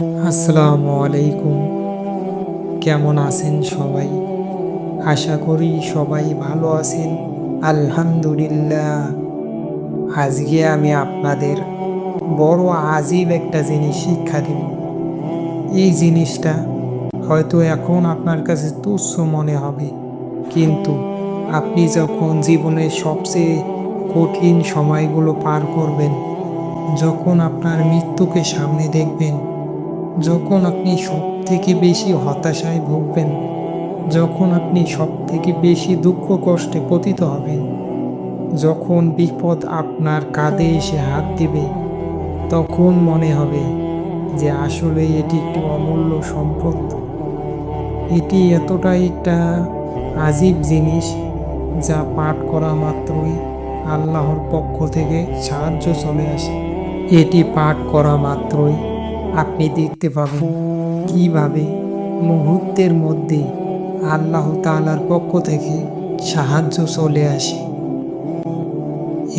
আসসালামু আলাইকুম কেমন আছেন সবাই? আশা করি সবাই ভালো আছেন। আলহামদুলিল্লাহ। আজকে আমি আপনাদের বড় আজীব একটা জিনিস শিক্ষা দিব। এই জিনিসটা হয়তো এখন আপনার কাছে তুচ্ছ মনে হবে। কিন্তু আপনি যখন জীবনের সবচেয়ে কঠিন সময়গুলো পার করবেন, যখন আপনার মৃত্যুকে সামনে দেখবেন যখন আপনি সব থেকে বেশি হতাশায় ভুগবেন, যখন আপনি সব থেকে বেশি দুঃখ কষ্টে পতিত হবেন, যখন বিপদ আপনার কাঁধে এসে হাত দিবে, তখন মনে হবে যে আসলে এটি একটি অমূল্য সম্পদ। এটি এতটাই একটা আজীব জিনিস যা পাঠ করা মাত্রই আল্লাহর পক্ষ থেকে সাহায্য চলে আসে। এটি পাঠ করা মাত্রই আপনি দেখতে পাবেন কীভাবে মুহূর্তের মধ্যে আল্লাহ তালার পক্ষ থেকে সাহায্য চলে আসে।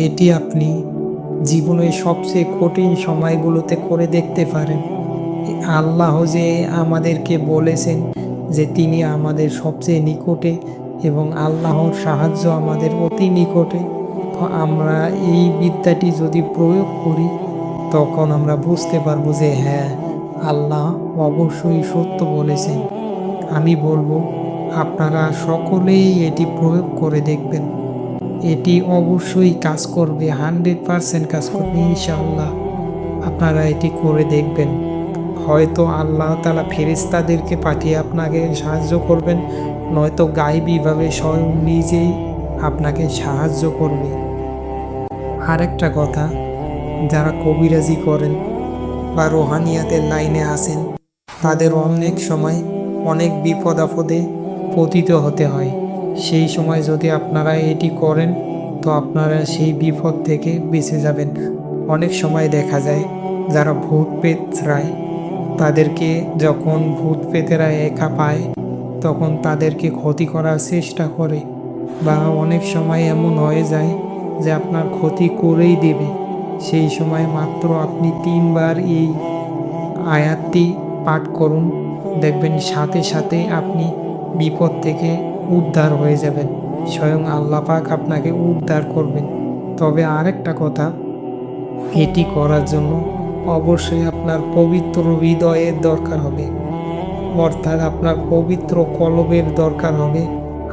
এটি আপনি জীবনের সবচেয়ে কঠিন সময়গুলোতে করে দেখতে পারেন। আল্লাহ যে আমাদেরকে বলেছেন যে তিনি আমাদের সবচেয়ে নিকটে এবং আল্লাহর সাহায্য আমাদের অতি নিকটে। আমরা এই বিদ্যাটি যদি প্রয়োগ করি তখন আমরা বুঝতে পারব যে হ্যাঁ আল্লাহ অবশ্যই সত্য বলেছেন। আমি বলব, আপনারা সকলেই এটি প্রয়োগ করে দেখবেন। এটি অবশ্যই কাজ করবে, হান্ড্রেড পারসেন্ট কাজ করবে, ইনশাআল্লাহ। আপনারা এটি করে দেখবেন। হয়তো আল্লাহ তালা ফেরিস্তাদেরকে পাঠিয়ে আপনাকে সাহায্য করবেন, নয়তো গাইবীভাবে স্বয়ং নিজেই আপনাকে সাহায্য করবে। আরেকটা কথা যারা কবিরাজি করেন বা রোহানিয়াতের লাইনে আসেন, তাদের অনেক সময় অনেক বিপদ আপদে পতিত হতে হয়। সেই সময় যদি আপনারা এটি করেন, তো আপনারা সেই বিপদ থেকে বেঁচে যাবেন। অনেক সময় দেখা যায়, যারা ভূত পেতরায় তাদেরকে যখন ভূত পেতেরা একা পায়, তখন তাদেরকে ক্ষতি করার চেষ্টা করে। বা অনেক সময় এমন হয়ে যায় যে আপনার ক্ষতি করেই দেবে। সেই সময় মাত্র আপনি তিনবার এই আয়াতটি পাঠ করুন। দেখবেন সাথে সাথে আপনি বিপদ থেকে উদ্ধার হয়ে যাবেন। স্বয়ং আল্লাহ পাক আপনাকে উদ্ধার করবেন। তবে আরেকটা কথা, এটি করার জন্য অবশ্যই আপনার পবিত্র হৃদয়ের দরকার হবে। অর্থাৎ আপনার পবিত্র কলবের দরকার হবে।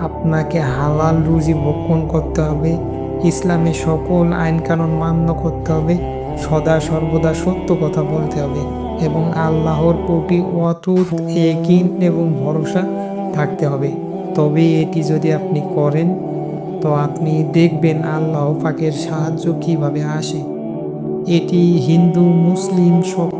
আপনাকে হালাল রুজি ভক্ষণ করতে হবে। ইসলামের সকল আইনকানুন মান্য করতে হবে, সদা সর্বদা সত্য কথা বলতে হবে এবং আল্লাহর প্রতি অটুট একিন এবং ভরসা থাকতে হবে। তবে এটি যদি আপনি করেন, তো আপনি দেখবেন আল্লাহ পাকের সাহায্য কীভাবে আসে। এটি হিন্দু, মুসলিম সব